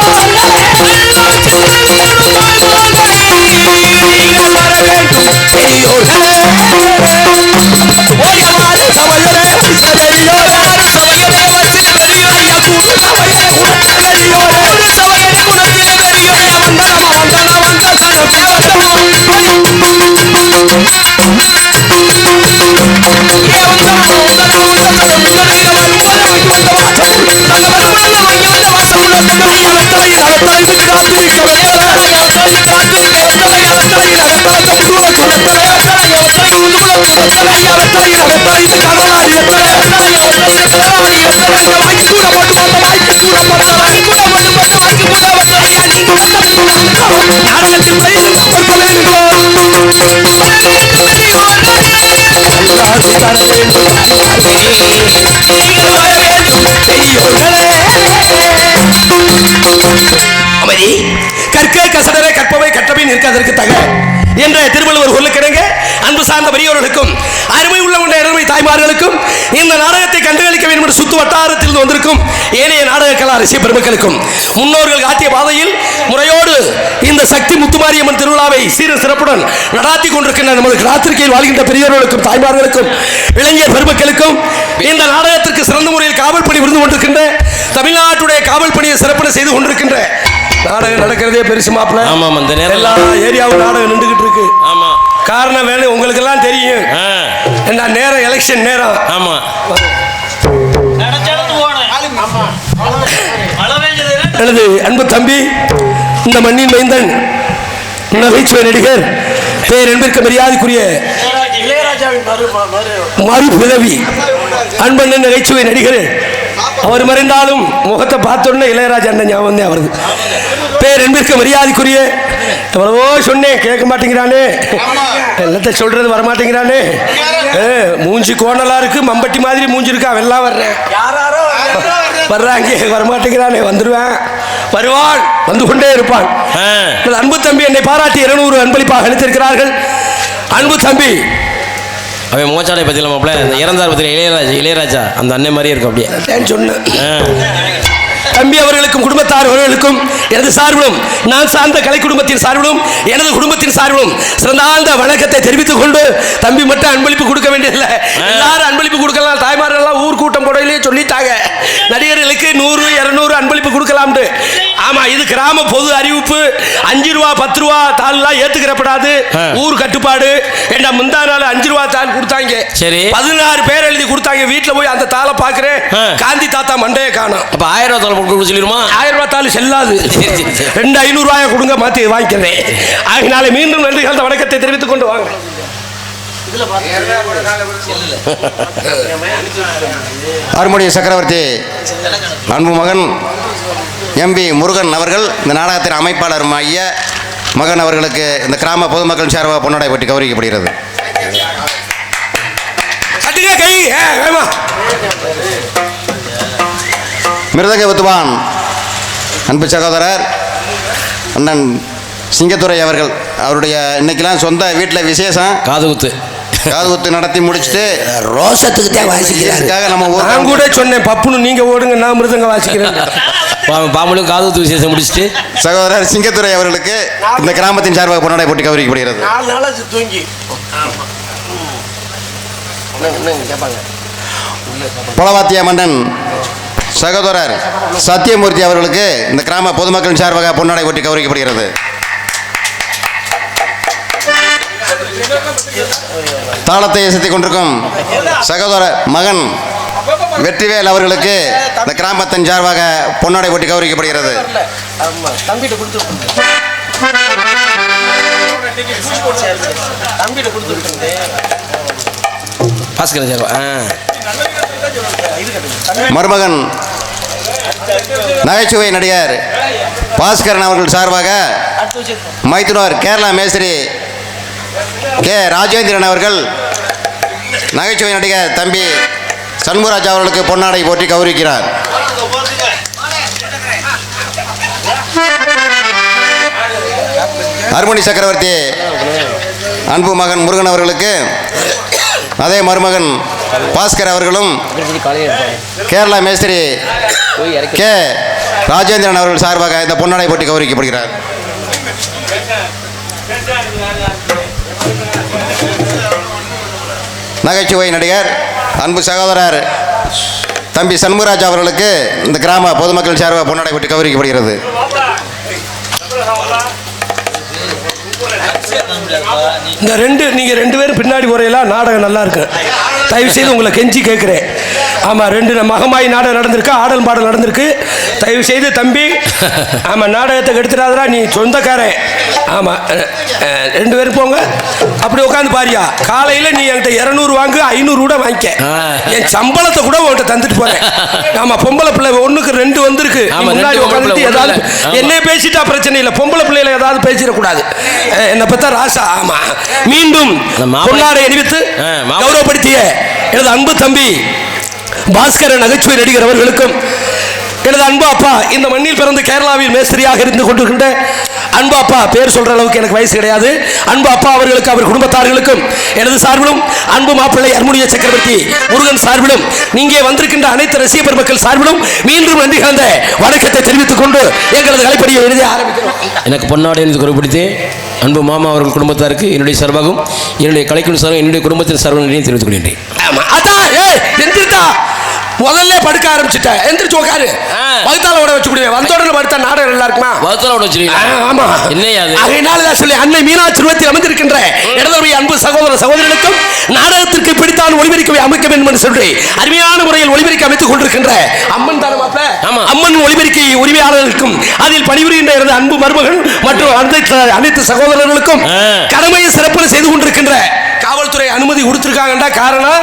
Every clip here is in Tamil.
நீங்கள் கற்க கசடரை கற்பவை கற்றவை நிற்கதற்கு தக. என்ற திருவள்ளுவர் சொல்லுக்கிடங்க அன்பு சார்ந்த பெரியவர்களுக்கும் அருமை உள்ள உள்ள அருமை தாய்மார்களுக்கும் இந்த நாடகத்தை கண்டுகளிக்க வேண்டும் என்று சுத்து வட்டாரத்தில் வந்திருக்கும் ஏனைய நாடக கலா ரசிக பெருமக்களுக்கும் முன்னோர்கள் காட்டிய பாதையில் முறையோடு இந்த சக்தி முத்துமாரியம்மன் திருவிழாவை சீர சிறப்புடன் நடாத்தி கொண்டிருக்கின்ற நமது ராத்திரிக்கையில் வாழ்கின்ற பெரியவர்களுக்கும் தாய்மார்களுக்கும் இளைஞர் பெருமக்களுக்கும் இந்த நாடகத்திற்கு சிறந்த முறையில் காவல் பணி விருந்து கொண்டிருக்கின்ற தமிழ்நாட்டுடைய காவல் பணியை சிறப்புடன் செய்து கொண்டிருக்கின்ற நாடகம் நடக்கிறதே பெருசு மாப்பிள்ள. ஆமா, ஆமா, இந்த நேரம். எல்லா ஏரியாவும் நாடகம் நின்றுகிட்டு இருக்கு. ஆமா காரணம் வேலை உங்களுக்கு எல்லாம் தெரியும் என்ன நேரம் எலெக்ஷன் நேரம். ஆமா. எனது அன்பு தம்பி இந்த மண்ணின் மைந்தன் நகைச்சுவை நடிகர் பேர் என்பதற்கு மரியாதைக்குரிய மறுபிறவி அன்பண்ணன் நகைச்சுவை நடிகர். அவர் மறைந்தாலும் முகத்தை பார்த்தோன்னே இளையராஜா அண்ணன் ஞாபகம் தான் அவரது பேர் என்பதற்கு மரியாதைக்குரிய எவ்வளவோ சொன்னேன் கேட்க மாட்டேங்கிறானே. எல்லாத்தையும் சொல்றது வர மாட்டேங்கிறானே ஏ, மூஞ்சி கோணலா இருக்கு மம்பட்டி மாதிரி மூஞ்சி இருக்கா வெள்ளா வர்றேன் வர்றாங்க? வர மாட்டேங்கிறானே வந்துருவேன். வருவான் வந்து கொண்டே இருப்பான் அன்பு தம்பி என்னை பாராட்டி இருநூறு அன்பளிப்பாக அளித்திருக்கிறார்கள். அன்பு தம்பி. அவன் மோச்சாடை பத்தியில மாப்பிள்ள இறந்தார் பத்தியில இளையராஜா இளையராஜா அந்த அண்ணன் மாதிரியே இருக்கும் அப்படியே. சொன்னேன். தம்பி அவர்களுக்கும் குடும்பத்தார் அவர்களுக்கும் எனது சார்பிலும் நான் சார்ந்த கலை குடும்பத்தின் சார்பிலும் எனது குடும்பத்தின் சார்பிலும் சிறந்தாழ்ந்த வணக்கத்தை தெரிவித்துக் கொண்டு தம்பி மட்டும் அன்பளிப்பு கொடுக்க வேண்டியதில்லை. எல்லாரும் அன்பளிப்பு கொடுக்கலாம். தாய்மார்கள் எல்லாம் ஊர் கூட்டம் போடையிலேயே சொல்லிட்டாங்க. நடிகர்களுக்கு நூறு இருநூறு அன்பளிப்பு கொடுக்கலாம்னு ஆமா இது கிராம பொது அறிவிப்பு. அஞ்சு ரூபா பத்து ரூபா தாள்லாம் ஏத்துக்கிறப்படாது. ஊர் கட்டுப்பாடு. என்ன முந்தா நாள் அஞ்சு ரூபா தாள் கொடுத்தாங்க. சரி. பதினாறு பேர் எழுதி கொடுத்தாங்க. வீட்டுல போய் அந்த தாளை பாக்குறேன் ஆ. காந்தி தாத்தா மண்டையை காணும். அப்ப ஆயிரம் ரூபாய் தொலை போட்டு சொல்லிடுமா ஆயிரம் ரூபாய் தாள் செல்லாது. ரெண்டு ஐநூறு ரூபாயை கொடுங்க மாத்தி வாங்கிக்கிறேன். ஆகினால மீண்டும் நன்றி கலந்த வணக்கத்தை தெரிவித்துக் கொண்டு வாங்க. அருமுடைய சக்கரவர்த்தி அன்பு மகன் எம்பி முருகன் அவர்கள் இந்த நாடகத்தின் அமைப்பாளர் ஐயா மகன் அவர்களுக்கு இந்த கிராம பொதுமக்கள் சார்பாக பொன்னாடை பற்றி கௌரவிக்கப்படுகிறது. கட்டுங்க கை ஆ, வேமா மிருதக வித்துவான். அன்பு சகோதரர் அண்ணன் சிங்கத்துறை அவர்கள் அவருடைய இன்னைக்கெல்லாம் சொந்த வீட்டில் விசேஷம். காது குத்து. காது குத்து நடத்தி முடிச்சுட்டு ரோசத்துக்கு தான் வாசிக்கிறாரு. இதுக்காக நம்ம நான் கூட சொன்னேன் பப்புனு நீங்க ஓடுங்க நான் மிருதங்க வாசிக்கிறேன் பா- பாம்பளும் காது விசேஷம் முடிச்சுட்டு. சகோதரர் சிங்கத்துறை அவர்களுக்கு இந்த கிராமத்தின் சார்பாக பொன்னாடை போட்டி நாளாச்சு தூங்கி. புலவாத்திய மன்னன் சகோதரர் சத்தியமூர்த்தி அவர்களுக்கு இந்த கிராம பொதுமக்களின் சார்பாக பொன்னாடை போட்டி கௌரவிக்கப்படுகிறது. தாளத்தை இசைத்துக் கொண்டிருக்கும் சகோதர மகன் வெற்றிவேல் அவர்களுக்கு இந்த கிராமத்தின் சார்பாக பொன்னாடை போட்டி கௌரவிக்கப்படுகிறது. மருமகன் நகைச்சுவை நடிகர் பாஸ்கரன் அவர்கள் சார்பாக மைத்துனர் கேரளா மேஸ்திரி கே ராஜேந்திரன் அவர்கள் நகைச்சுவை நடிகர் தம்பி சண்முகராஜ் அவர்களுக்கு பொன்னாடை போட்டி கௌரவிக்கிறார். அருமணி சக்கரவர்த்தி அன்பு மகன் முருகன் அவர்களுக்கு அதே மருமகன் பாஸ்கர் அவர்களும் கேரளா மேஸ்திரி கே. ராஜேந்திரன் அவர்கள் சார்பாக இந்த பொன்னாடை போட்டி கௌரவிக்கப்படுகிறார். நகைச்சுவை நடிகர் அன்பு சகோதரர் தம்பி சண்முகராஜ் அவர்களுக்கு இந்த கிராம பொதுமக்கள் சார்பாக பொன்னாடை போட்டி கௌரவிக்கப்படுகிறது. இந்த ரெண்டு நீங்க ரெண்டு பேரும் பின்னாடி போறையெல்லாம் நாடகம் நல்லா இருக்கு. தயவு செய்து உங்களை கெஞ்சி கேட்குறேன். ஆமா ரெண்டு மகமாயி நாடகம் நடந்திருக்கு ஆடல் பாடல் நடந்திருக்கு. தயவு செய்து தம்பி ஆமா நாடகத்தை கெடுத்துடாதடா நீ சொந்தக்காரன். ஆமா அஹ், அஹ், ரெண்டு பேரும் போங்க. அப்படி உட்காந்து பாரியா காலையில நீ என்கிட்ட இரநூறு வாங்கு ஐநூறு கூட வாங்கிக்க. என் சம்பளத்தை கூட உன்கிட்ட தந்துட்டு போறேன். ஆமா பொம்பளை பிள்ளை ஒண்ணுக்கு ரெண்டு வந்திருக்கு. முன்னாடி உட்காந்துட்டு ஏதாவது. என்னை பேசிட்டா பிரச்சனை இல்லை பொம்பளை பிள்ளைகளை ஏதாவது பேசிடக்கூடாது. என்னை பத்தா ராசா ஆமா. மீண்டும் ஆ, மாப்பிள்ளை- கௌரவப்படுத்திய எனது அன்பு தம்பி பாஸ்கர நகைச்சுவை நடிகர் அவர்களுக்கும் எனது அன்பு அப்பா இந்த மண்ணில் பிறந்து கேரளாவில் மேஸ்திரியாக இருந்து கொண்டிருக்கின்ற அன்பு அப்பா பேர் சொல்ற அளவுக்கு எனக்கு வயசு கிடையாது. அன்பு அப்பா அவர்களுக்கு அவர் குடும்பத்தார்களுக்கும் எனது சார்பிலும் அன்பு மாப்பிள்ளை அருமுனிய சக்கரவர்த்தி முருகன் சார்பிலும் நீங்கே வந்திருக்கின்ற அனைத்து ரசிக பெருமக்கள் சார்பிலும் மீண்டும் நன்றி கலந்த வணக்கத்தை தெரிவித்துக் கொண்டு எங்களது கலைப்படியை எழுதி ஆரம்பிக்கிறோம். எனக்கு பொன்னாடி என்று குறிப்பிடுத்து அன்பு மாமா அவர்கள் குடும்பத்தாருக்கு என்னுடைய சார்பாகவும் என்னுடைய கலைக்குழு சார்பாக என்னுடைய குடும்பத்தின் சார்பாக நன்றியை தெரிவித்துக் கொள்கின்றேன். ஆமா. அதான் முதல்ல படுக்க ஆரம்பிச்சுட்ட எந்திரிச்சு உட்காரு. வகுத்தால விட வச்சு கொடுவேன் வந்த உடனே படுத்தா நாடகம் நல்லா இருக்குமா வகுத்தலோட ஆ, வச்சிருக்கீங்க ஆமா என்னையா அது? அதனால தான் சொல்லி அன்னை மீனாட்சி உருவத்தில் அமைந்திருக்கின்ற இடதுடைய அன்பு சகோதர சகோதரர்களுக்கும் நாடகத்திற்கு பிடித்தான் ஒளிபரிக்க அமைக்க வேண்டும் என்று சொல்லி அருமையான முறையில் ஒளிபரிக்க அமைத்துக் கொண்டிருக்கின்ற அம்மன் தானே மாப்ள ஆமா. அம்மன் ஒளிபரிக்கை உரிமையாளர்களுக்கும் அதில் பணிபுரிகின்ற எனது அன்பு மருமகள் மற்றும் அனைத்து சகோதரர்களுக்கும். கடமையை சிறப்பு செய்து கொண்டிருக்கின்ற காவல்துறை அனுமதி கொடுத்திருக்காங்கடா காரணம்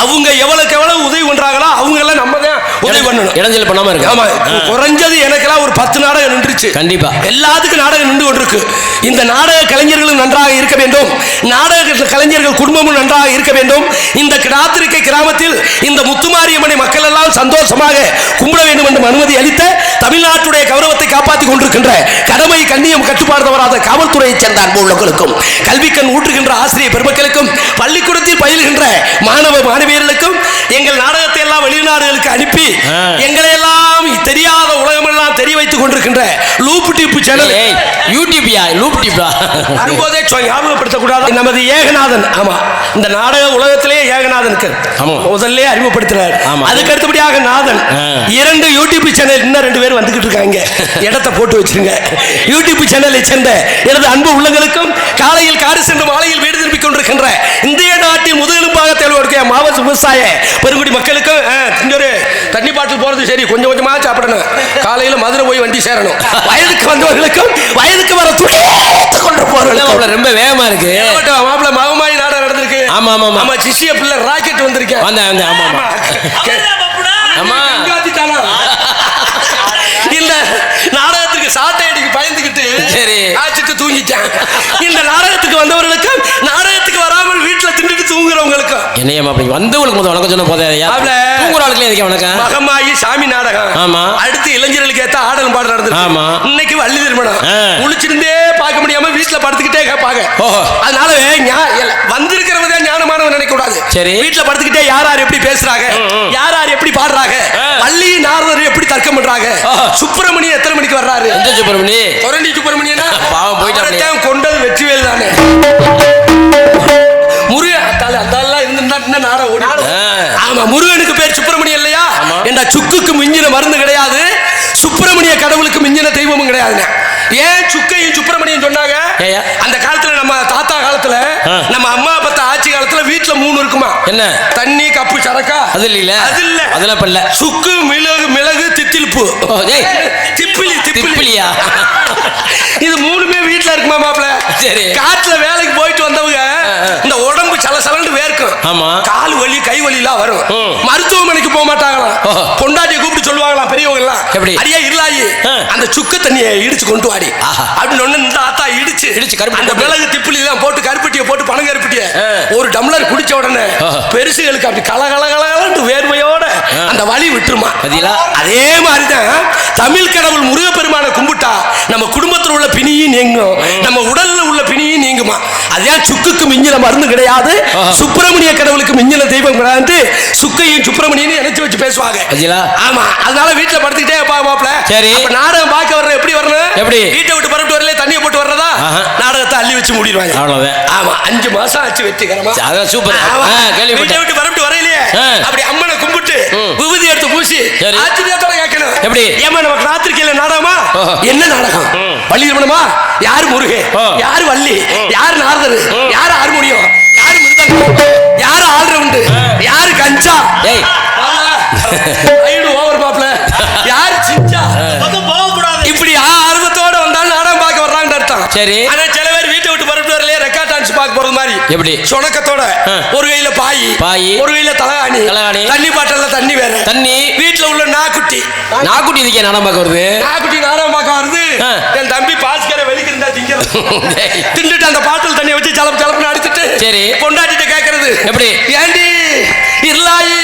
அவங்க எவ்வளவுக்கு எவ்வளவு உதவி பண்றாங்களோ அவங்க எல்லாம் நம்ம தான். உதவி பண்ணணும். இடைஞ்சல் பண்ணாம இருக்கு ஆமா குறைஞ்சது எனக்கெல்லாம் ஒரு பத்து நாடகம் நின்றுச்சு. கண்டிப்பா. எல்லாத்துக்கும் நாடகம் நின்று கொண்டிருக்கு. இந்த நாடக கலைஞர்களும் நன்றாக இருக்க வேண்டும். நாடக கலைஞர்கள் குடும்பமும் நன்றாக இருக்க வேண்டும். இந்த கிராத்திரிக்கை கிராமத்தில் இந்த முத்துமாரியம்மனை மக்கள் எல்லாம் சந்தோஷமாக கும்பிட வேண்டும் என்று அனுமதி அளித்த தமிழ்நாட்டுடைய கௌரவத்தை காப்பாற்றிக் கொண்டிருக்கின்ற கடமை கண்ணியம் கட்டுப்பாடு தவறாத காவல்துறையைச் சேர்ந்த அன்பு உள்ளவர்களுக்கும் கல்விக்கண் ஊற்றுகின்ற ஆசிரியர் பெருமக்களுக்கும் பள்ளிக்கூடத்தில் பயில்கின்ற மாணவ மாணவியர்களுக்கும் எங்கள் நாடகத்தை எல்லாம் வெளிநாடுகளுக்கு அனுப்பி. எங்களை எல்லாம் தெரியாத உலகமெல்லாம் தெரிய வைத்துக் கொண்டிருக்கின்ற லூப் டிப் சேனல். யூடியூப்யா லூப் டியூப்யா வரும்போதே சொ- ஞாபகப்படுத்தக்கூடாது. நமது ஏகநாதன் ஆமா. இந்த நாடக உலகத்திலேயே ஏகநாதனுக்கு ஆமா. முதல்ல அறிமுகப்படுத்தினார். அதுக்கு அடுத்தபடியாக நாதன். இரண்டு யூடியூப் சேனல் இன்னும் ரெண்டு பேர் வந்துகிட்டு இருக்காங்க. இடத்தை போட்டு வச்சிருங்க. யூடியூப் சேனலை சேர்ந்த எனது அன்பு உள்ளங்களுக்கும் காலையில் காடு சென்று மாலையில் வீடு திரும்பிக் கொண்டிருக்கின்ற இந்திய நாட்டின் முதுகெலும்பாக தேர்வெடுக்க மாவட்ட விவசாய பெருங்குடி மக்களுக்கும் திங்கரு தண்ணி பாட்டில் போறது சரி கொஞ்சம் கொஞ்சமா சாப்பிடணும். காலையில மதுரை போய் வண்டி சேரணும். வயதுக்கு வந்தவர்களுக்கும் வயதுக்கு வர துடித்து கொண்டு போறவர்களுக்கும் ரொம்ப வேகமா இருக்கு. மாப்பிள்ள மகமாயி நாடகம் நடந்திருக்கு. ஆமா, ஆமா, ஆமா. ஆமா சிஷ்ய பிள்ளை ராக்கெட் வந்திருக்கேன். வந்தேன் வந்தேன் ஆமா ஆமா. ஆமா. இந்த நாடகத்துக்கு சாட்டை அடிக்கு பயந்துகிட்டு சரி. ஆச்சிட்டு தூங்கிட்டேன். இந்த நாடகத்துக்கு வந்தவர்களுக்கு நாடகத்துக்கு வராமல் வீட்டுல தின்னுட்டு தூங்குறவங்களுக்கும் என்னையா அப்படி வந்தவங்களுக்கு முதல் வணக்கம் சொன்ன போதையா. தூங்குற ஆளுக்குலாம் எதுக்கு வணக்கம் மகமாயி சாமி நாடகம் ஆமா. அடுத்து இளைஞர்களுக்கு ஏத்த ஆடல் பாடல் நடந்தது ஆமா. இன்னைக்கு வள்ளி திருமணம் ஆ. முழிச்சிருந்தே பார்க்க முடியாம வீட்டுல படுத்துக்கிட்டே கேட்பாங்க. அதனால வந்திருக்கிறவங்க ஞானமானவன் நினைக்க கூடாது சரி. வீட்டுல படுத்துக்கிட்டே யார் யார் எப்படி பேசுறாங்க யார் யார் எப்படி பாடுறாங்க. வள்ளி நாரதர் எப்படி தர்க்கம் பண்றாங்க ஓஹோ. சுப்பிரமணியன் எத்தனை மணிக்கு வர்றாரு எந்த சுப்பிரமணி தொரண்டி சுப்பிரமணியனா பாவம். அவரைத்தான் கொண்டது வெற்றிவேல் தானே ஆமா முருகனுக்கு பேர் சுப்பிரமணியம் இல்லையா. என்ற சுக்குக்கு மிஞ்சின மருந்து கிடையாது சுப்பிரமணிய கடவுளுக்கு மிஞ்சின தெய்வமும் கிடையாதுங்க. ஏன் சுக்கையும் சுப்பிரமணியம் சொன்னாங்க? அந்த காலத்துல நம்ம தாத்தா காலத்துல. நம்ம அம்மா அப்பா ஆட்சி காலத்துல வீட்டுல மூணு இருக்குமா? என்ன? தண்ணி கப்பு சரக்கா? அது இல்லையில அது இல்ல. அதெல்லாம் பண்ணல. சுக்கு மிளகு மிளகு தித்தில்பு. ஓ, ஏய். திப்பிலி திப்பிலி. திப்பிலியா? இது மூணுமே வீட்ல இருக்குமா மாப்ள சரி. காட்டுல வேலைக்கு போயிட்டு வந்தவங்க ஆமா. கால் வலி கை வலி எல்லாம் வரும். மருத்துவமனைக்கு போக மாட்டாங்களாம். பொண்டாட்டியை கூப்பிட்டு சொல்லுவாங்களாம் பெரியவங்க எல்லாம் எப்படி? அடியே ஆ. அந்த சுக்கு தண்ணியை இடிச்சு கொண்டு வாடி. அப்படின்னு ஒண்ணு இந்த ஆத்தா இடிச்சு இடிச்சு கருப்பட்டி அந்த. மிளகு திப்பிலி எல்லாம் போட்டு கருப்பட்டியை போட்டு பணம் கருப்பட்டிய. ஒரு டம்ளர் குடிச்ச உடனே. பெருசுகளுக்கு அப்படி கல கல ஆ. அந்த வலி விட்டுருமா? அதே மாதிரிதான் தமிழ் கடவுள் முருகப்பெருமானை கும்பிட்டா நம்ம குடும்பத்தில் உள்ள பிணியும் நீங்கும் நம்ம உடல்ல உள்ள பிணியும் நீங்குமா அதான் சுக்குக்கு மிஞ்சின மருந்து கிடையாது. சுப்பிரமணிய கடவுளுக்கு மிஞ்சின தெய்வம் கிடையாது சுக்கையும் சுப்பிரமணியன்னு நினைச்சு வச்சு பேசுவாங்க? ஆமா அதனால வீட்டுல படுத்துக்கிட்டே இருப்பா மாப்ள சரி. நாடகம் பார்க்க வர்ற எப்படி வரணும்? எப்படி? வீட்டை விட்டு பரப்பிட்டு வரல தண்ணியை போட்டு வர்றதா. நாடகத்தை அள்ளி வச்சு மூடிடுவாங்க. அவ்வளவுதான். ஆமா அஞ்சு மாசம் ஆச்சு வெற்றிகரமா. அதான் சூப்பர் வீட்டை விட்டு பரப்பிட்டு வரையிலையே ஆ. அப்படி அம்மனை கும்பிட்டு. விபூதி எடுத்து பூசி சரி. ஆச்சரியத்தோட கேட்கணும். எப்படி? ஏமா நமக்கு ராத்திரிக்கையில நாடகமா. என்ன நாடகம்? ம். வள்ளி ரமணமா யார் முருகே. யார் வள்ளி? யார் நாரதர்? யார் ஹார்மோனியம் யார் மிருதங்கம் யார் ஆல்ரவுண்டு யார் கஞ்சா? ஏய் ஐடு ஓவர் மாப்ள யார் சிஞ்சா இப்படி ஆர்வத்தோட வந்தாலும் நாடகம் பார்க்க வர்றாங்கன்னு அர்த்தம் சரி. ஆனா சில பேர் வீட்டை விட்டு பரப்பிட்டு வரலையே ரெக்கார்ட் டான்ஸ் பார்க்க போறது மாதிரி எப்படி? சொணக்கத்தோட. ஒரு கையில பாய் பாயி. ஒரு கையில தலகாணி தலகாணி. தண்ணி பாட்டில தண்ணி வேற தண்ணி வீட்டுல உள்ள நாக்குட்டி நாக்குட்டி இதுக்கே நாடகம் பார்க்க வருது நாக்குட்டி நாடகம் பார்க்க வருது. என் தம்பி பாஸ்கரை வெளிக்கு இருந்தா திங்கிறது. தின்னுட்டு அந்த பாட்டில் தண்ணியை வச்சு சலப்பு சலப்புன்னு அடிச்சிட்டு சரி. பொண்டாட்டிட்ட கேட்கறது எப்படி? ஏண்டி இருளாயி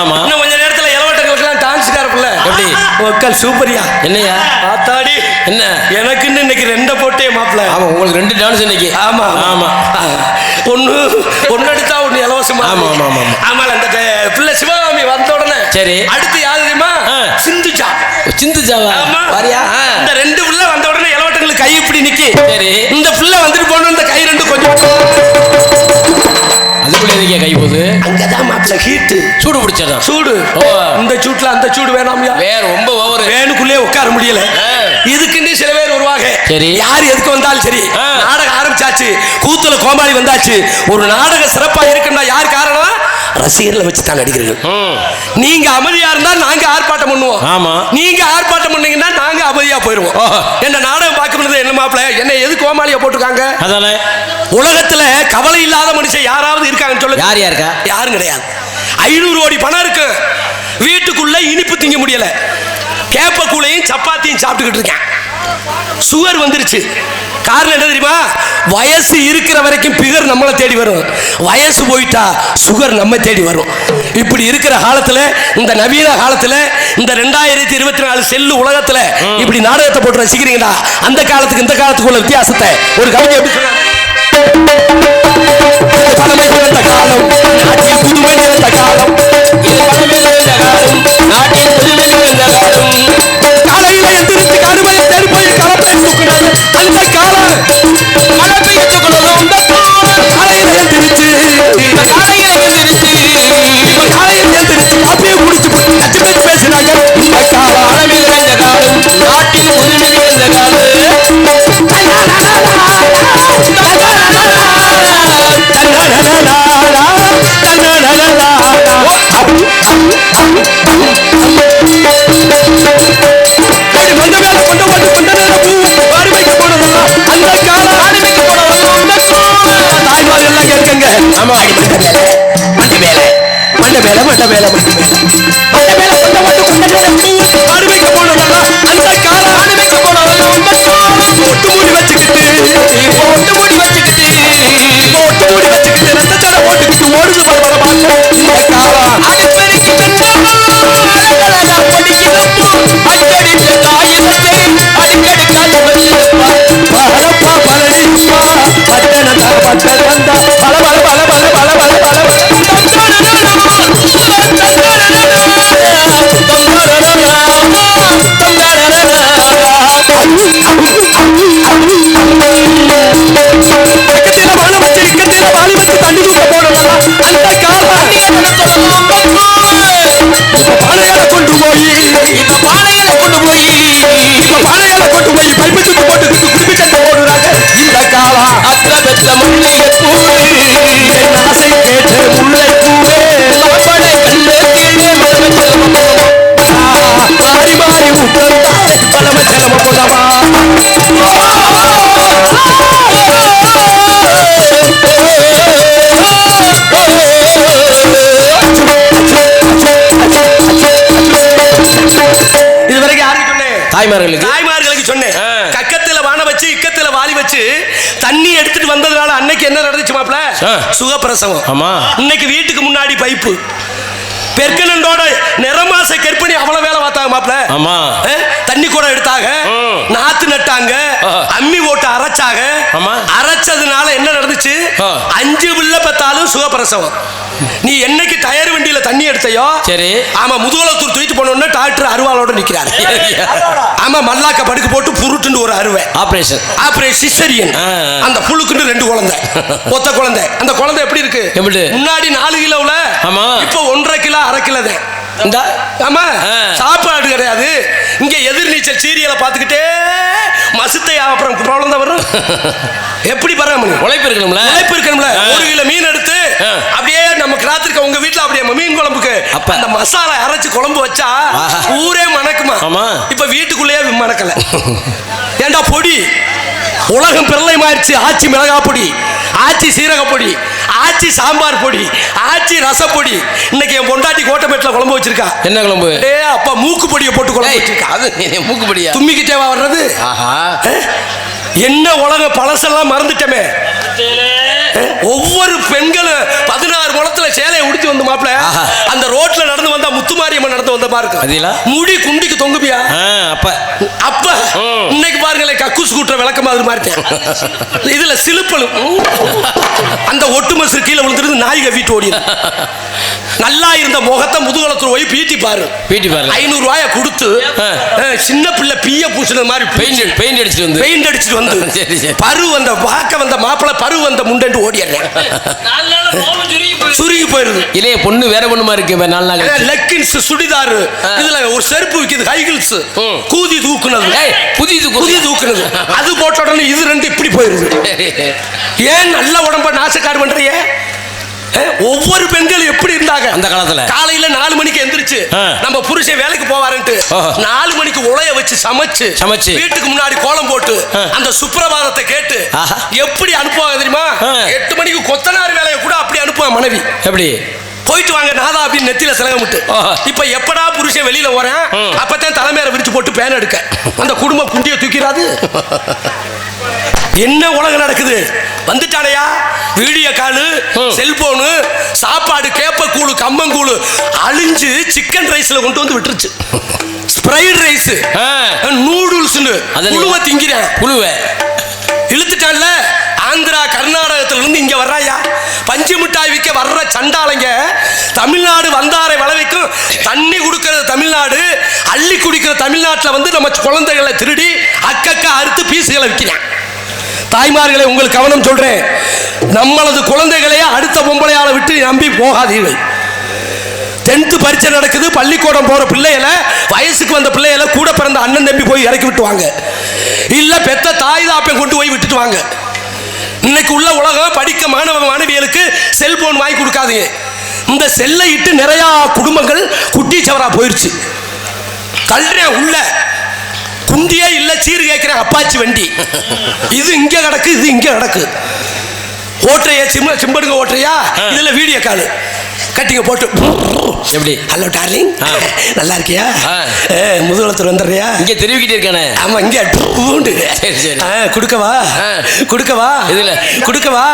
ஆமா. இன்னும் கொஞ்ச நேரத்துல இளவட்டங்களுக்கெல்லாம் டான்ஸ்கார பிள்ளை. எப்படி? மக்கள் சூப்பரியா. என்னையா ஆத்தாடி. என்ன? எனக்குன்னு இன்னைக்கு ரெண்ட போட்டே மாப்பிள்ள. ஆமா உங்களுக்கு ரெண்டு டான்ஸ் இன்னைக்கு. ஆமா. ஆமா. ஒண்ணு ஒண்ணு எடுத்தா ஒண்ணு இலவசமா. ஆமா, ஆமா, ஆமா, ஆமா. அந்த பிள்ளை சிவகாமி வந்த உடனே. சரி. அடுத்து யாரு தெரியுமா? சிந்துச்சாவா ஆமா. வாரியா. இந்த ரெண்டு பிள்ளை வந்த உடனே இளவட்டங்களுக்கு கை இப்படி நிக்கி. சரி. இந்த பிள்ளை வந்துட்டு போன இந்த கை ரெண்டு கொஞ்சம் அங்கதான் மாப்பிள்ள ஹீட்டு சூடு. பிடிச்சதான் சூடு. இந்த சூட்ல அந்த சூடு வேணாம்யா வேற ரொம்ப ஓவர் வேனுக்குள்ளே உட்கார முடியல. இதுக்குன்னு சில பேர் வருவாங்க. சரி. யார் எதுக்கு வந்தாலும் சரி. நாடகம் ஆரம்பிச்சாச்சு. கூத்துல கோமாளி வந்தாச்சு. ஒரு நாடகம் சிறப்பா இருக்குன்னா யார் காரணம்? ரசிகர்களை வச்சு நடிகர்கள் ம். நீங்க அமைதியா இருந்தா நாங்க ஆர்ப்பாட்டம் பண்ணுவோம். ஆமா. நீங்க ஆர்ப்பாட்டம் பண்ணீங்கன்னா நாங்க அமைதியா போயிருவோம். என்ன நாடகம் பார்க்கறது என்ன மாப்பிள என்ன எது கோமாளியா போட்டுருக்காங்க? அதானே? உலகத்துல கவலை இல்லாத மனுஷன் யாராவது இருக்காங்கன்னு சொல்லுங்க. யார் யாருக்கா யாரும் கிடையாது. ஐநூறு கோடி பணம் இருக்கு. வீட்டுக்குள்ள இனிப்பு திங்க முடியல. கேப்ப கூழையும் சப்பாத்தியும் சாப்பிட்டுக்கிட்டு இருக்கேன். சுகர் வந்துருச்சு. காரணம் என்ன தெரியுமா? வயசு இருக்கிற வரைக்கும் பிகர் நம்மளை தேடி வரும். வயசு போயிட்டா சுகர் நம்ம தேடி வரும். இப்படி இருக்கிற காலத்துல இந்த நவீன காலத்துல இந்த ரெண்டாயிரத்தி இருபத்தி நாலு செல்லு உலகத்துல இப்படி நாடகத்தை போட்டு ரசிக்கிறீங்களா? அந்த காலத்துக்கு இந்த காலத்துக்கு உள்ள வித்தியாசத்தை ஒரு கவிதை எப்படி பழமை பிறந்த காலம் நாட்டில் புதுமை நிறைந்த காலம். இது பழமை நிறைந்த காலம் நாட்டில் புதுமை நிறைந்த காலம். காலையில எந்திரிச்சு கருமையை தெருப்பையை கலப்பை தூக்குனது அந்த காலம் கலப்பையை தூக்குனது அந்த காலையில எந்திரிச்சு காலையில எந்திரிச்சு காலையில எந்திரிச்சு காப்பியை குடிச்சு போட்டு கச்சி பேச்சு பேசுறாங்க இந்த காலம் பழமை நிறைந்த காலம். நாட்டில் புதுமை நிறைந்த ஆமா மண்ட மேல மண்ட மேல மண்ட மேல மண்ட மேல மண்ட மேல கொண்ட மண்ட கொண்ட மேல அனுபவிக்க போனதெல்லாம் அந்த கால அனுபவிக்க போனதெல்லாம் அந்த காலம் போட்டு மூடி வச்சுக்கிட்டு போட்டு மூடி வச்சுக்கிட்டு போட்டு மூடி வச்சுக்கிட்டு ரத்தத்தோட போட்டுக்கிட்டு ஓடுது பல பல பார்க்கும் இந்த கால அடிப்பெருக்கி அழகழகா படிக்கிறப்போ அடிக்கடி காயிலத்தை அடிக்கடி கால வச்சிருப்பா பலப்பா பானையால கொண்டு போய் பானைகளை கொண்டு போய் இந்த கொண்டு போய் பைப்பு சுத்து போட்டு குடிப்பிச்சத்தை போடுறாங்க இந்த காலம் அத்த பெத்த மல்லிகை பூவே ஆசை முல்லை பூவே கண்ணு கீழே தாய்மார்களுக்கு. தாய்மார்களுக்கு சொன்னேன். கக்கத்துல வான வச்சு இக்கத்துல வாலி வச்சு தண்ணி எடுத்துட்டு வந்ததுனால அன்னைக்கு என்ன நடந்துச்சு மாப்ள. சுகப்பிரசவம். ஆமா. இன்னைக்கு வீட்டுக்கு முன்னாடி பைப்பு. பெர்கனண்டோட நிறமாச கற்பிணி அவ்வளவு வேலை பார்த்தாங்க மாப்ள ஆமா? தண்ணி கூட எடுத்தாங்க. நாத்து நட்டாங்க. அம்மி ஓட்டு அரைச்சாங்க ஆமா. அரைச்சதுனால என்ன நடந்துச்சு. அஞ்சு பிள்ளை பத்தாலும் சுகப்பிரசவம் நீ என்னைக்கு டயர் வண்டியில தண்ணி எடுத்தையோ சரி ஆமா முதுகுலத்தூர் தூக்கிட்டு போனோம்னா டாக்டர் அருவாளோட நிக்கிறாரு ஆமா மல்லாக்க படுக்க போட்டு புருட்டுன்னு ஒரு அருவை ஆபரேஷன் ஆபரேஷன் சிசரியன். அந்த புழுக்குன்னு ரெண்டு குழந்தை ஒத்த குழந்தை அந்த குழந்தை எப்படி இருக்கு? முன்னாடி நாலு கிலோவுல ஆமா. இப்போ ஒன்றரை கிலோ அரை கிலோ தான் இந்த ஆமா. சாப்பாடு கிடையாது இங்க எதிர்நீச்சல் சீரியலை பார்த்துக்கிட்டே மசுத்தை அப்புறம் குழந்தை வரும் எப்படி பராமரி உழைப்பு இருக்கணும்ல உழைப்பு இருக்கணும்ல. ஒரு கிலோ மீன் எடுத்து. அப்படியே நம்ம ராத்திரிக்கு உங்க வீட்ல அப்படியே மீன் குழம்புக்கு அப்ப. அந்த மசாலா அரைச்சு குழம்பு வச்சா. ஊரே மணக்குமா ஆமா. இப்ப வீட்டுக்குள்ளேயே மணக்கல ஏண்டா பொடி உலகம் மாறிச்சு. ஆச்சி மிளகா பொடி ஆச்சி சீரக பொடி ஆச்சி சாம்பார் பொடி ஆச்சி ரசப்பொடி. இன்னைக்கு என் பொண்டாட்டி கோட்டைமேட்டில் குழம்பு வச்சிருக்கா. என்ன குழம்பு? ஏ அப்பா மூக்கு பொடியை போட்டு குழம்பு வச்சிருக்கா. அது நீ மூக்குப்படியா தும்மிக்கிட்டேவா வர்றது. ஆஹா? என்ன உலகம் பழசெல்லாம் மறந்துட்டமே? ஒவ்வொரு பெண்களும் பதினாறு முளத்துல சேலையை உடுத்தி வந்து மாப்பிள ஆஹா. அந்த ரோட்ல நடந்து வந்தா முத்துமாரியம்மன் நடந்து வந்த பாருங்க. அதேலா? முடி குண்டிக்கு தொங்குபியா அப்ப. அப்ப. இன்னைக்கு பாருங்களேன் கக்கூஸ் கூட்டுற விளக்க மாதிரி மாறிட்டேன். இதுல சிலுப்பலும் அந்த ஒட்டு மசு கீழே விழுந்துருந்து நாய் கவிட்டு ஓடிது நல்லா இருந்த முகத்தை முதுகுளத்துல போய் பீட்டி பாரு. வீட்டு பாருங்க ஐநூறு ரூபாய கொடுத்து சின்ன பிள்ளை பீய பூசினது மாதிரி பெயிண்ட் பெயிண்ட் அடிச்சுட்டு வந்து. பெயிண்ட் அடிச்சுட்டு வந்து. சரி, சரி. பரு வந்த பார்க்க வந்த மாப்பிள பரு வந்த முண்டன்ட்டு ஓடிடுறேன். சுருங்கி போயிருது இல்லையே பொண்ணு வேற பொண்ணுமா இருக்கு நாலு நாள். லெக்கின்ஸ் சுடிதாரு. இதுல ஒரு செருப்பு விக்குது ஹைகிள்ஸ். கூதி தூக்குனது. ஏய், புதிது புதிய தூக்குனது. அது போட்ட உடனே இது ரெண்டு இப்படி போயிருது. ஏன் நல்ல உடம்ப நாசக்காடு பண்றிய ஒவ்வொரு பெண்களும் எப்படி இருந்தாங்க அந்த காலத்துல? காலையில நாலு மணிக்கு எந்திரிச்சு. நம்ம புருஷன் வேலைக்கு போவாருன்ட்டு. நாலு மணிக்கு உலைய வச்சு சமைச்சு சமைச்சு. வீட்டுக்கு முன்னாடி கோலம் போட்டு. அந்த சுப்பிரபாதத்தை கேட்டு. எப்படி அனுப்புவாங்க தெரியுமா. எட்டு மணிக்கு கொத்தனார் வேலையை கூட அப்படி அனுப்புவான் மனைவி எப்படி போயிட்டு வாங்க நாதா அப்படின்னு நெத்தியில சிலகமிட்டு. இப்ப எப்படா புருஷன் வெளியில ம். அப்பதான் தலைமையில விரிச்சு போட்டு பேன் எடுக்க. அந்த குடும்ப குண்டிய தூக்கிறாது என்ன உலகம் நடக்குது? வந்துட்டானையா? Video call. செல்போனு சாப்பாடு கேப்பக்கூழு கம்மங்கூழு அழிஞ்சு சிக்கன் ரைஸ்ல கொண்டு வந்து விட்டுருச்சு. ஸ்ப்ரைட் ரைஸ் ஆ. நூடுல்ஸ்னு அதை நீ- குழுவ திங்கிறேன் புழுவை. இழுத்துட்டான்ல? ஆந்திரா கர்நாடகத்துல இருந்து இங்க வர்றாயா? பஞ்சு மிட்டாய் விற்க வர்ற சண்டாளைங்க தமிழ்நாடு வந்தாரை வளவைக்கும் தண்ணி கொடுக்கறது தமிழ்நாடு அள்ளி குடிக்கிற தமிழ்நாட்டில் வந்து நம்ம குழந்தைகளை திருடி அக்கக்கா அறுத்து பீஸுகளை விற்கிறேன். தாய்மார்களை உங்களுக்கு கவனம் சொல்றேன். நம்மளது குழந்தைகளையே அடுத்த பொம்பளையால விட்டு நம்பி போகாதீர்கள். டென்த்து பரீட்சை நடக்குது பள்ளிக்கூடம் போகிற பிள்ளைகளை வயசுக்கு வந்த பிள்ளைகளை கூட பிறந்த அண்ணன் தம்பி போய் இறக்கி விட்டுவாங்க. இல்லை பெத்த தாய் தாப்பை கொண்டு போய் விட்டுட்டு வாங்க. இன்னைக்கு உள்ள உலகம் படிக்க மாணவ மாணவிகளுக்கு செல்போன் வாங்கி கொடுக்காதீங்க. இந்த செல்லை இட்டு நிறைய குடும்பங்கள் குட்டி சவரா போயிருச்சு. தள்ளுறேன் உள்ள. குண்டியே இல்ல சீர் கேட்கிறேன் அப்பாச்சி வண்டி. இது இங்க கிடக்கு இது இங்க கிடக்கு. ஓட்டுறையா சிம்ம சிம்படுங்க ஓட்டுறையா? இதுல வீடியோ கால். கட்டிங்க போட்டு. எப்படி? Hello darling. நல்லா இருக்கியா? முதுகுளத்தூர் வந்துடுறியா? இங்க தெரிவிக்கிட்டே இருக்கானே. ஆமா இங்க பூண்டு. சரி, சரி. குடுக்கவா. குடுக்கவா? இதுல? குடுக்கவா.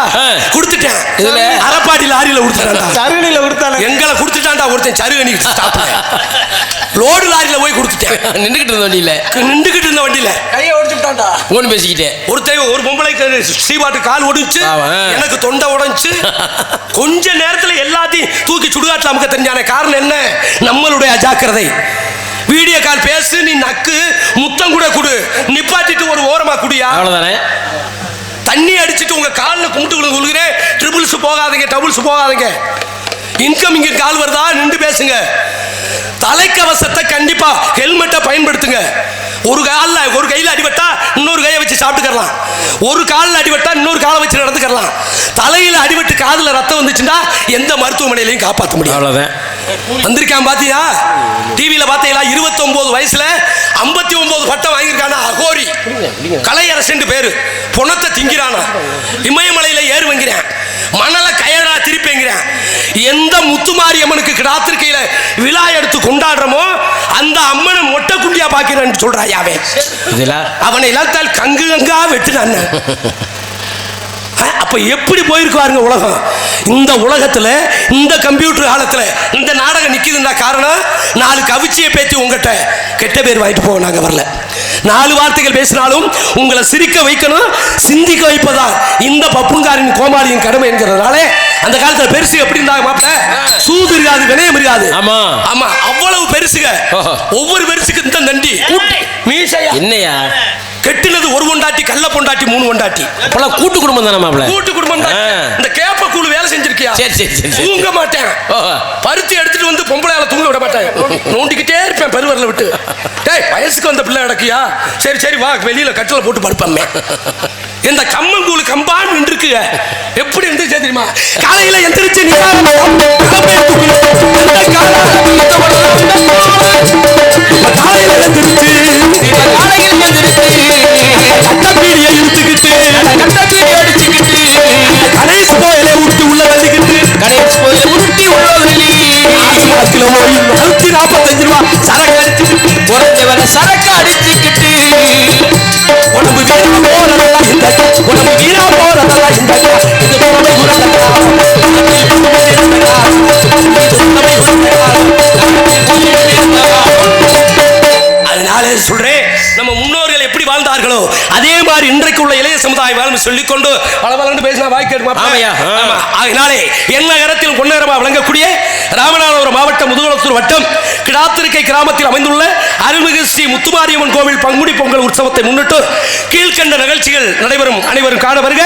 குடுத்துட்டேன். இதுல? அரப்பாடி லாரியில கொடுத்துட்டான்டா. சருகணில கொடுத்தானே? எங்களை கொடுத்துட்டான்டா ஒருத்தன் சருகணி. ஸ்டாப்ல லோடு லாரியில போய் கொடுத்துட்டேன். நின்றுகிட்டு இருந்த வண்டியில. நின்றுகிட்டு இருந்த வண்டியில. கையை ஒடிச்சுட்டான்டா போன் பேசிக்கிட்டேன். ஒருத்தன் ஒரு பொம்பளைக்கு ஸ்ரீபாட்டு கால் ஒடிச்சு ஆமா. எனக்கு தொண்டை உடைஞ்சு கொஞ்ச நேரத்துல எல்லாத்தையும் தூக்கி சுடுகாட்டில் அமுக்க தெரிஞ்சானே. காரணம் என்ன? நம்மளுடைய அஜாக்கிரதை. வீடியோ கால் பேசு நீ நக்கு முத்தம் கூட குடு. நிப்பாட்டிட்டு ஒரு ஓரமா குடியா? அவ்வளவுதானே? தண்ணி அடிச்சிட்டு உங்க காலில் கும்பிட்டு விழுகிறேன் ட்ரிபிள்ஸ் போகாதீங்க டபுள்ஸ் போகாதீங்க. இன்கமிங் கால் வருதா? நின்று பேசுங்க. தலைக்கவசத்தை கண்டிப்பா ஹெல்மெட்டை பயன்படுத்துங்க. ஒரு காலில் ஒரு கையில் அடிபட்டா இன்னொரு கையை வச்சு சாப்பிட்டுக்கலாம் ஒரு காலில் அடிபட்டா இன்னொரு காலை வச்சு நடந்துக்கலாம் தலையில் அடிபட்டு காதில் ரத்தம் வந்துச்சுன்னா எந்த மருத்துவமனையிலையும் காப்பாற்ற முடியும். அவ்வளோதான் வந்திருக்கான் பாத்தியா? டிவியில பாத்தீங்களா 29 வயசுல 59 பட்டம் வாங்கியிருக்கானா? அகோரி. கலையரசன் பேரு. பொணத்தை திங்கிறானா. இமயமலையில ஏறுவங்கிறான் மணல கயறா திருப்பிங்கிறான். எந்த முத்துமாரியம்மனுக்கு கிடாத்திருக்கையில விழா எடுத்து கொண்டாடுறோமோ அந்த அம்மனை மொட்டை குண்டியா பாக்கிறேன்னு சொல்றாயாவே அவனை இழந்தால் கங்கு கங்கா வெட்டுனான் அஹ், அப்ப எப்படி போயிருக்கு பாருங்க உலகம்? இந்த உலகத்துல இந்த கம்ப்யூட்டர் காலத்துல இந்த நாடகம் நிக்குதுன்னா காரணம் நாலு கவிச்சியை பேத்தி உங்ககிட்ட கெட்ட பேர் வாங்கிட்டு போக நாங்க வரல. நாலு வார்த்தைகள் பேசினாலும் உங்களை சிரிக்க வைக்கணும் சிந்திக்க வைப்பதான் இந்த பப்புங்காரின் கோமாளியின் கடமை என்கிறதுனால அந்த காலத்துல பெருசு எப்படி இருந்தாங்க மாப்பிள? சூது இருக்காது வினயம் இருக்காது ஆமா. ஆமா அவ்வளவு பெருசுக. ஒவ்வொரு பெருசுக்கு இந்த நண்டி மீசையா. என்னையா? கெட்டுனது ஒரு பொண்டாட்டி கள்ள பொண்டாட்டி மூணு பொண்டாட்டி. அப்பெல்லாம் கூட்டு குடும்பம் தானே மாப்பிள கூட்டு குடும்பம் தான். இந்த கேப்ப கூழ் வேலை செஞ்சிருக்கியா? சரி, சரி, சரி. தூங்க மாட்டேன். பருத்தி எடுத்துட்டு வந்து பொம்பளையால தூங்க விட மாட்டேன். நோண்டிக்கிட்டே இருப்பேன் பெருவரில் விட்டு. டேய் வயசுக்கு வந்த பிள்ளை கிடக்கியா? சரி சரி வா. வெளியில கட்டில போட்டு படுப்பமே இந்த கம்மங்கூழ் கம்பான்னு நின்றுக்குங்க. எப்படி இருந்துச்சு தெரியுமா? காலையில எந்திரிச்சு நீ காலையில எந்திரிச்சு கட்டப்பீடியை இழுத்துக்கிட்டு கணேஷ் கோயில விட்டு உள்ள வந்துக்கிட்டு கணேஷ் கோயில் உருட்டி உள்ளவர்களி கிலோ நூத்தி நாற்பத்தஞ்சு ரூபா சரக்கு அடிச்சுக்கிட்டு குறைஞ்சவன சரக்கு அடிச்சுக்கிட்டு. உடம்பு வீணா போறதெல்லாம் இந்த உடம்பு வீணா போறதெல்லாம் இந்த இது போல குணத்தக்கா. அதனால சொல்றேன். நம்ம முன்னோர்கள் எப்படி வாழ்ந்தார்களோ அதே மாதிரி இன்றைக்கு உள்ள இளைய சமுதாயம் வாழும் சொல்லிக்கொண்டு பல பலன்னு பேசினா ஆ. ஆமா. அதனாலே என் நகரத்தில் பொன்னேரமா விளங்கக்கூடிய ராமநாதபுரம் மாவட்டம் முதுகுளத்தூர் வட்டம் கிடாத்திருக்கை கிராமத்தில் அமைந்துள்ள அருள்மிகு ஸ்ரீ முத்துமாரியம்மன் கோவில் பங்குனி பொங்கல் உற்சவத்தை முன்னிட்டு கீழ்கண்ட நிகழ்ச்சிகள் நடைபெறும் அனைவரும் காண வருக.